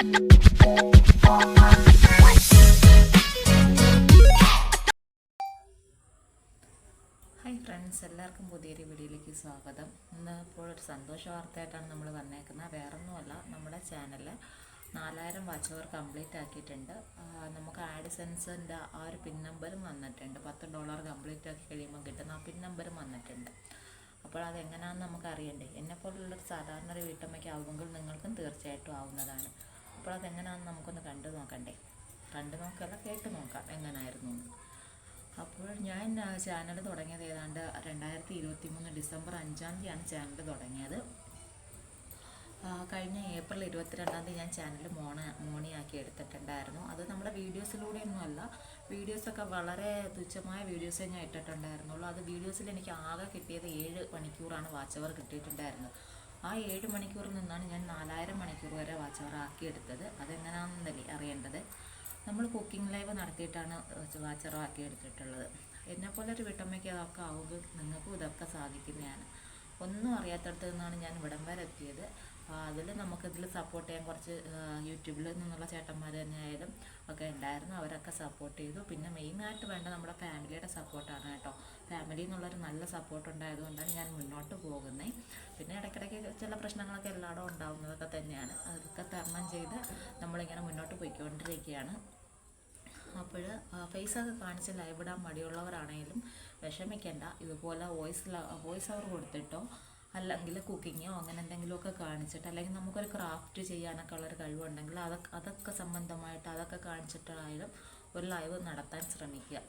Hi friends എല്ലാവർക്കും പുതിയൊരു വീഡിയോയിലേക്ക് സ്വാഗതം. ഇന്ന് ഇപ്പോൾ ഒരു സന്തോഷ വാർത്തയായിട്ടാണ് നമ്മൾ വന്നേക്കുന്നത്. വേറൊന്നുമല്ല നമ്മുടെ ചാനൽ നാലായിരം വാച്ചവർ കംപ്ലീറ്റ് ആക്കിയിട്ടുണ്ട്. നമുക്ക് നമുക്ക് ആഡ്സെൻസിന്റെ ആ ഒരു പിൻ നമ്പറും വന്നിട്ടുണ്ട്. പത്ത് ഡോളർ കംപ്ലീറ്റ് ആക്കി കഴിയുമ്പോൾ കിട്ടുന്ന ആ പിൻ നമ്പറും വന്നിട്ടുണ്ട്. അപ്പോൾ അതെങ്ങനെയാണെന്ന് നമുക്ക് അറിയണ്ടേ എന്നെപ്പോലുള്ളൊരു സാധാരണ ഒരു വീട്ടമ്മയ്ക്ക് ആവുമെങ്കിൽ നിങ്ങൾക്കും തീർച്ചയായിട്ടും ആവുന്നതാണ്. അപ്പോൾ അതെങ്ങനെയാണെന്ന് നമുക്കൊന്ന് കണ്ടു നോക്കണ്ടേ? കണ്ടു നോക്കല്ല കേട്ട് നോക്കാം എങ്ങനായിരുന്നു അപ്പോൾ ഞാൻ ചാനൽ തുടങ്ങിയത് ഏതാണ്ട് രണ്ടായിരത്തി ഇരുപത്തി മൂന്ന് ഡിസംബർ അഞ്ചാം തീയതിയാണ് ചാനൽ തുടങ്ങിയത്. കഴിഞ്ഞ ഏപ്രിൽ ഇരുപത്തിരണ്ടാം തീയതി ഞാൻ ചാനൽ മോണ മോണിയാക്കി എടുത്തിട്ടുണ്ടായിരുന്നു. അത് നമ്മുടെ വീഡിയോസിലൂടെയൊന്നും അല്ല വീഡിയോസൊക്കെ വളരെ തുച്ഛമായ വീഡിയോസേ ഞാൻ ഇട്ടിട്ടുണ്ടായിരുന്നുള്ളൂ. അത് വീഡിയോസിൽ എനിക്ക് ആകെ കിട്ടിയത് ഏഴ് മണിക്കൂറാണ് വാച്ച് അവർ കിട്ടിയിട്ടുണ്ടായിരുന്നത്. ആ ഏഴ് മണിക്കൂറിൽ നിന്നാണ് ഞാൻ നാലായിരം ആക്കിയെടുത്തത് അതെങ്ങനെയാണെന്നല്ലേ അറിയേണ്ടത്? നമ്മൾ കുക്കിംഗ് ലൈവ് നടത്തിയിട്ടാണ് ആക്കി എടുത്തിട്ടുള്ളത് എന്നെപ്പോലെ ഒരു വീട്ടമ്മയ്ക്ക് അതൊക്കെ ആവുമ്പോൾ നിങ്ങൾക്കും ഇതൊക്കെ സാധിക്കുന്നതാണ്. ഒന്നും അറിയാത്തടത്തു നിന്നാണ് ഞാൻ ഇവിടം വരെ എത്തിയത്. അതിൽ നമുക്കിതിൽ സപ്പോർട്ട് ചെയ്യാൻ കുറച്ച് യൂട്യൂബിൽ നിന്നുള്ള ചേട്ടന്മാർ തന്നെ ആയാലും ഒക്കെ ഉണ്ടായിരുന്നു. അവരൊക്കെ സപ്പോർട്ട് ചെയ്തു. പിന്നെ മെയിനായിട്ട് വേണ്ട നമ്മുടെ ഫാമിലിയുടെ സപ്പോർട്ടാണ് കേട്ടോ. ഫാമിലി എന്നുള്ളൊരു നല്ല സപ്പോർട്ട് ഉണ്ടായതുകൊണ്ടാണ് ഞാൻ മുന്നോട്ട് പോകുന്നത് പിന്നെ ഇടയ്ക്കിടയ്ക്ക് ചില പ്രശ്നങ്ങളൊക്കെ എല്ലായിടും ഉണ്ടാവുന്നതൊക്കെ തന്നെയാണ്. അതൊക്കെ തരണം ചെയ്ത് നമ്മളിങ്ങനെ മുന്നോട്ട് പോയിക്കൊണ്ടിരിക്കുകയാണ്. അപ്പോൾ ഫേസൊക്കെ കാണിച്ച് ലൈവ് ഇടാൻ മടിയുള്ളവരാണെങ്കിലും വിഷമിക്കേണ്ട. ഇതുപോലെ വോയിസ് വോയിസ് ഓവർ കൊടുത്തിട്ടോ അല്ലെങ്കിൽ കുക്കിങ്ങോ അങ്ങനെ എന്തെങ്കിലുമൊക്കെ കാണിച്ചിട്ട് അല്ലെങ്കിൽ നമുക്കൊരു ക്രാഫ്റ്റ് ചെയ്യാനൊക്കെ ഉള്ളൊരു കഴിവുണ്ടെങ്കിൽ അതൊക്കെ അതൊക്കെ സംബന്ധമായിട്ട് അതൊക്കെ കാണിച്ചിട്ടായാലും ഒരു ലൈവ് നടത്താൻ ശ്രമിക്കുക.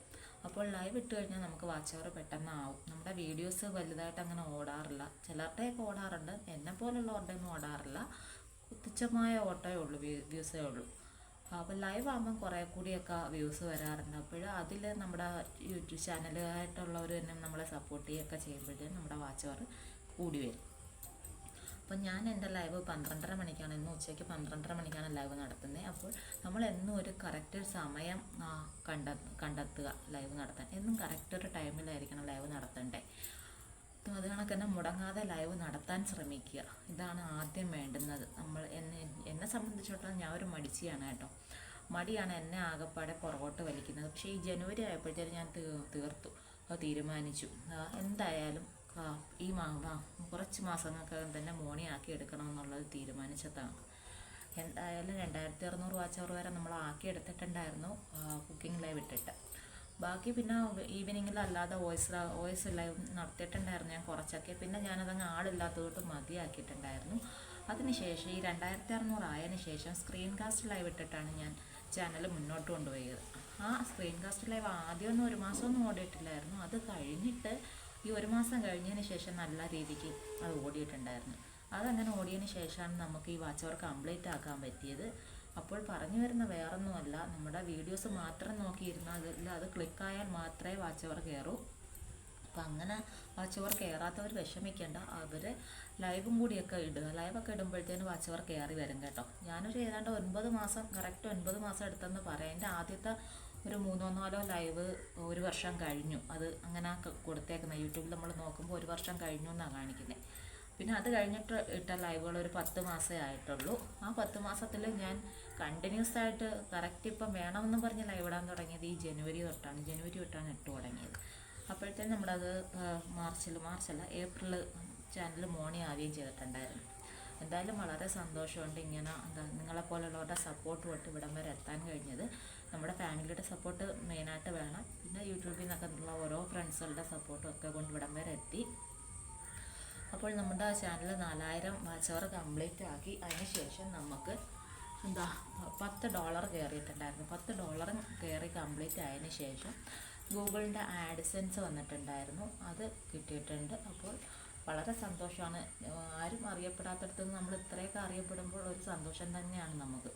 അപ്പോൾ ലൈവ് ഇട്ട് കഴിഞ്ഞാൽ നമുക്ക് വാച്ച് അവർ പെട്ടെന്ന് ആവും നമ്മുടെ വീഡിയോസ് വലുതായിട്ട് അങ്ങനെ ഓടാറില്ല. ചിലരുടെയൊക്കെ ഓടാറുണ്ട്. എന്നെ പോലുള്ളവരുടെയൊന്നും ഓടാറില്ല. തുച്ഛമായ ഓട്ടമേ ഉള്ളൂ വ്യൂസേ ഉള്ളൂ. അപ്പോൾ ലൈവ് ആകുമ്പം കുറേ കൂടിയൊക്കെ വ്യൂസ് വരാറുണ്ട്. അപ്പോൾ അതിൽ നമ്മുടെ യൂട്യൂബ് ചാനലുമായിട്ടുള്ളവർ തന്നെ നമ്മളെ സപ്പോർട്ട് ചെയ്യുകയൊക്കെ ചെയ്യുമ്പോഴത്തേക്കും നമ്മുടെ വാച്ച് അവർ കൂടി വരും. അപ്പം ഞാൻ എന്റെ ലൈവ് പന്ത്രണ്ടര മണിക്കാണ് ഇന്ന് ഉച്ചയ്ക്ക് പന്ത്രണ്ടര മണിക്കാണ് ലൈവ് നടത്തുന്നത് അപ്പോൾ നമ്മൾ എന്നും ഒരു കറക്റ്റ് സമയം കണ്ട കണ്ടെത്തുക ലൈവ് നടത്താൻ. എന്നും കറക്റ്റ് ഒരു ടൈമിലായിരിക്കണം ലൈവ് നടത്തണ്ടേ. അത് കണക്ക് തന്നെ മുടങ്ങാതെ ലൈവ് നടത്താൻ ശ്രമിക്കുക. ഇതാണ് ആദ്യം വേണ്ടുന്നത്. നമ്മൾ എന്നെ എന്നെ സംബന്ധിച്ചിടത്തോളം ഞാൻ ഒരു മടിച്ചിയാണ് കേട്ടോ. മടിയാണ് എന്നെ ആകെപ്പാടെ പുറകോട്ട് വലിക്കുന്നത്. പക്ഷേ ഈ ജനുവരി ആയപ്പോഴത്തേക്കും ഞാൻ തീർത്തു. തീരുമാനിച്ചു. എന്തായാലും ഈ മാ കുറച്ച് മാസങ്ങൾക്കകം തന്നെ മോണിയാക്കി എടുക്കണം എന്നുള്ളത് തീരുമാനിച്ചതാണ്. എന്തായാലും രണ്ടായിരത്തി അറുന്നൂറ് വാച്ച് അവർ വരെ നമ്മൾ ആക്കി എടുത്തിട്ടുണ്ടായിരുന്നു കുക്കിംഗ് ലൈവ് ഇട്ടിട്ട്. ബാക്കി പിന്നെ ഈവനിങ്ങിൽ അല്ലാതെ വോയിസ് വോയിസ് ലൈവ് നടത്തിയിട്ടുണ്ടായിരുന്നു ഞാൻ കുറച്ചൊക്കെ. പിന്നെ ഞാനതങ്ങ് ആളില്ലാത്തതുകൊണ്ട് മതിയാക്കിയിട്ടുണ്ടായിരുന്നു. അതിനുശേഷം ഈ രണ്ടായിരത്തി അറുന്നൂറ് ആയതിനു ശേഷം സ്ക്രീൻ കാസ്റ്റ് ലൈവ് ഇട്ടിട്ടാണ് ഞാൻ ചാനൽ മുന്നോട്ട് കൊണ്ടുപോയത്. ആ സ്ക്രീൻ കാസ്റ്റ് ലൈവ് ആദ്യമൊന്നും ഒരു മാസമൊന്നും ഓടിയിട്ടില്ലായിരുന്നു. അത് കഴിഞ്ഞിട്ട് ഈ ഒരു മാസം കഴിഞ്ഞതിന് ശേഷം നല്ല രീതിക്ക് അത് ഓടിയിട്ടുണ്ടായിരുന്നു. അതങ്ങനെ ഓടിയതിന് ശേഷമാണ് നമുക്ക് ഈ വാച്ച് അവർ കംപ്ലീറ്റ് ആക്കാൻ പറ്റിയത്. അപ്പോൾ പറഞ്ഞു വരുന്ന വേറൊന്നുമല്ല നമ്മുടെ വീഡിയോസ് മാത്രം നോക്കിയിരുന്നാൽ അതിൽ അത് ക്ലിക്കായാൽ മാത്രമേ വാച്ച് അവർ കയറൂ. അപ്പം അങ്ങനെ വാച്ച് അവർ കയറാത്തവർ വിഷമിക്കേണ്ട അവർ ലൈവും കൂടിയൊക്കെ ഇടുക. ലൈവൊക്കെ ഇടുമ്പോഴത്തേന് വാച്ച് അവർ കയറി വരും കേട്ടോ. ഞാനൊരു ഏതാണ്ട് ഒൻപത് മാസം കറക്റ്റ് ഒൻപത് മാസം എടുത്തെന്ന് പറയാം. എന്റെ ആദ്യത്തെ ഒരു മൂന്നോ നാലോ ലൈവ് ഒരു വർഷം കഴിഞ്ഞു. അത് അങ്ങനെ കൊടുത്തേക്കുന്നത് യൂട്യൂബിൽ നമ്മൾ നോക്കുമ്പോൾ ഒരു വർഷം കഴിഞ്ഞു എന്നാണ് കാണിക്കുന്നത് പിന്നെ അത് കഴിഞ്ഞിട്ട് ഇട്ട ലൈവുകൾ ഒരു പത്ത് മാസമേ ആയിട്ടുള്ളൂ. ആ പത്ത് മാസത്തിൽ ഞാൻ കണ്ടിന്യൂസ് ആയിട്ട് കറക്റ്റ് ഇപ്പം വേണമെന്ന് പറഞ്ഞ് ലൈവ് ഇടാൻ തുടങ്ങിയത് ഈ ജനുവരി തൊട്ടാണ്. ജനുവരി തൊട്ടാണ് ഇട്ട് തുടങ്ങിയത്. അപ്പോഴത്തേനും നമ്മളത് മാർച്ചിൽ മാർച്ചല്ല ഏപ്രിൽ ചാനൽ മോണി ആവുകയും ചെയ്തിട്ടുണ്ടായിരുന്നു. എന്തായാലും വളരെ സന്തോഷമുണ്ട് ഇങ്ങനെ എന്താ നിങ്ങളെപ്പോലുള്ളവരുടെ സപ്പോർട്ട് തൊട്ട് ഇവിടം വരെ എത്താൻ കഴിഞ്ഞത്. നമ്മുടെ ഫാമിലിയുടെ സപ്പോർട്ട് മെയിനായിട്ട് വേണം. പിന്നെ യൂട്യൂബിൽ നിന്നൊക്കെ ഉള്ള ഓരോ ഫ്രണ്ട്സുകളുടെ സപ്പോർട്ടും ഒക്കെ കൊണ്ട് ഇവിടം വരെ എത്തി. അപ്പോൾ നമ്മുടെ ചാനൽ നാലായിരം വാച്ച് അവർ കംപ്ലീറ്റ് ആക്കി. അതിന് ശേഷം നമുക്ക് എന്താ പത്ത് ഡോളർ കയറിയിട്ടുണ്ടായിരുന്നു പത്ത് ഡോളർ കയറി കംപ്ലീറ്റ് ആയതിന് ശേഷം ഗൂഗിളിന്റെ ആഡ്സെൻസ് വന്നിട്ടുണ്ടായിരുന്നു. അത് കിട്ടിയിട്ടുണ്ട്. അപ്പോൾ വളരെ സന്തോഷമാണ്. ആരും അറിയപ്പെടാത്തടത്ത് നമ്മൾ ഇത്രയൊക്കെ അറിയപ്പെടുമ്പോൾ ഒരു സന്തോഷം തന്നെയാണ് നമുക്ക്.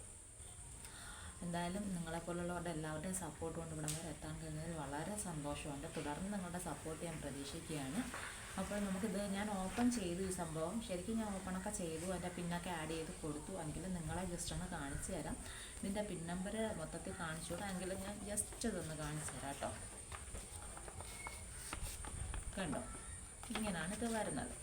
എന്തായാലും നിങ്ങളെപ്പോലുള്ളവരുടെ എല്ലാവരുടെയും സപ്പോർട്ട് കൊണ്ട് ഇവിടെ വരെ എത്താൻ കഴിഞ്ഞതിൽ വളരെ സന്തോഷമുണ്ട് തുടർന്ന് നിങ്ങളുടെ സപ്പോർട്ട് ഞാൻ പ്രതീക്ഷിക്കുകയാണ്. അപ്പോൾ നമുക്കിത് ഞാൻ ഓപ്പൺ ചെയ്തു ഈ സംഭവം. ശരിക്കും ഞാൻ ഓപ്പണൊക്കെ ചെയ്തു. അതിന്റെ പിന്നൊക്കെ ആഡ് ചെയ്ത് കൊടുത്തു. അല്ലെങ്കിൽ നിങ്ങളെ ജസ്റ്റ് ഒന്ന് കാണിച്ചു തരാം. ഇതിന്റെ പിൻ നമ്പർ മൊത്തത്തിൽ കാണിച്ചുകൂടാ എങ്കിലും ഞാൻ ജസ്റ്റ് ഇതൊന്ന് കാണിച്ചു തരാം കേട്ടോ. കണ്ടോ? ഇങ്ങനെയാണ് ഇത് വരുന്നത്.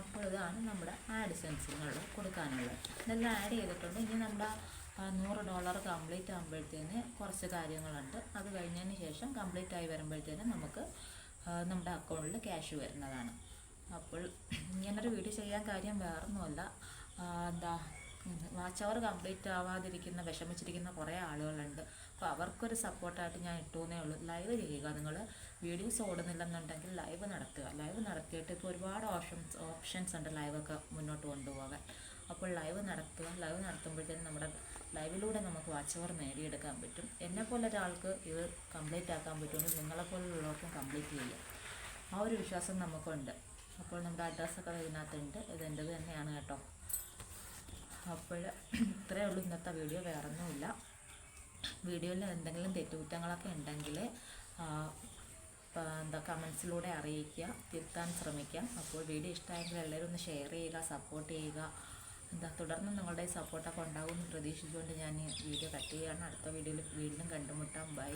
അപ്പോൾ ഇതാണ് നമ്മുടെ ആഡ് സെൻസിങ്ങുള്ള കൊടുക്കാനുള്ളത്. ഇതെല്ലാം ആഡ് ചെയ്തിട്ടുണ്ട്. ഇനി നമ്മുടെ നൂറ് ഡോളർ കംപ്ലീറ്റ് ആകുമ്പോഴത്തേന് കുറച്ച് കാര്യങ്ങളുണ്ട്. അത് കഴിഞ്ഞതിന് ശേഷം കംപ്ലീറ്റ് ആയി വരുമ്പോഴത്തേന് നമുക്ക് നമ്മുടെ അക്കൗണ്ടിൽ ക്യാഷ് വരുന്നതാണ്. അപ്പോൾ ഇങ്ങനൊരു വീഡിയോ ചെയ്യാൻ കാര്യം വേറൊന്നുമല്ല. എന്താ വാച്ച് അവർ കംപ്ലീറ്റ് ആവാതിരിക്കുന്ന വിഷമിച്ചിരിക്കുന്ന കുറേ ആളുകളുണ്ട്. അപ്പോൾ അവർക്കൊരു സപ്പോർട്ടായിട്ട് ഞാൻ ഇട്ടുവെന്നേ ഉള്ളൂ. ലൈവ് ചെയ്യുക. നിങ്ങൾ വീഡിയോസ് ഓടുന്നില്ലെന്നുണ്ടെങ്കിൽ ലൈവ് നടത്തുക. ലൈവ് നടത്തിയിട്ട് ഇപ്പോൾ ഒരുപാട് ഓപ്ഷൻസ് ഓപ്ഷൻസ് ഉണ്ട് ലൈവൊക്കെ മുന്നോട്ട് കൊണ്ടുപോകാൻ. അപ്പോൾ ലൈവ് നടത്തുക. ലൈവ് നടത്തുമ്പോഴത്തേനും നമ്മുടെ ലൈവിലൂടെ നമുക്ക് വാച്ച് അവർ നേടിയെടുക്കാൻ പറ്റും. എന്നെപ്പോലെ ഒരാൾക്ക് ഇത് കംപ്ലീറ്റ് ആക്കാൻ പറ്റുമെങ്കിൽ നിങ്ങളെപ്പോലുള്ളവർക്കും കംപ്ലീറ്റ് ചെയ്യാം. ആ ഒരു വിശ്വാസം നമുക്കുണ്ട്. അപ്പോൾ നമ്മുടെ അഡ്രസ്സൊക്കെ ഇതിനകത്തുണ്ട്. ഇത് എന്റെത് തന്നെയാണ് കേട്ടോ. അപ്പോൾ ഇത്രയേ ഉള്ളൂ ഇന്നത്തെ വീഡിയോ. വേറൊന്നുമില്ല. വീഡിയോയിൽ എന്തെങ്കിലും തെറ്റുകുറ്റങ്ങളൊക്കെ ഉണ്ടെങ്കിൽ എന്താ കമൻസിലൂടെ അറിയിക്കുക തിരുത്താൻ ശ്രമിക്കാം. അപ്പോൾ വീഡിയോ ഇഷ്ടമായെങ്കിൽ എല്ലാവരും ഒന്ന് ഷെയർ ചെയ്യുക സപ്പോർട്ട് ചെയ്യുക. എന്താ തുടർന്ന് നിങ്ങളുടെ സപ്പോർട്ടൊക്കെ ഉണ്ടാകുമെന്ന് പ്രതീക്ഷിച്ചുകൊണ്ട് ഞാൻ വീഡിയോ കട്ട് ചെയ്യുകയാണ്. അടുത്ത വീഡിയോയിൽ വീണ്ടും കണ്ടുമുട്ടാം. ബൈ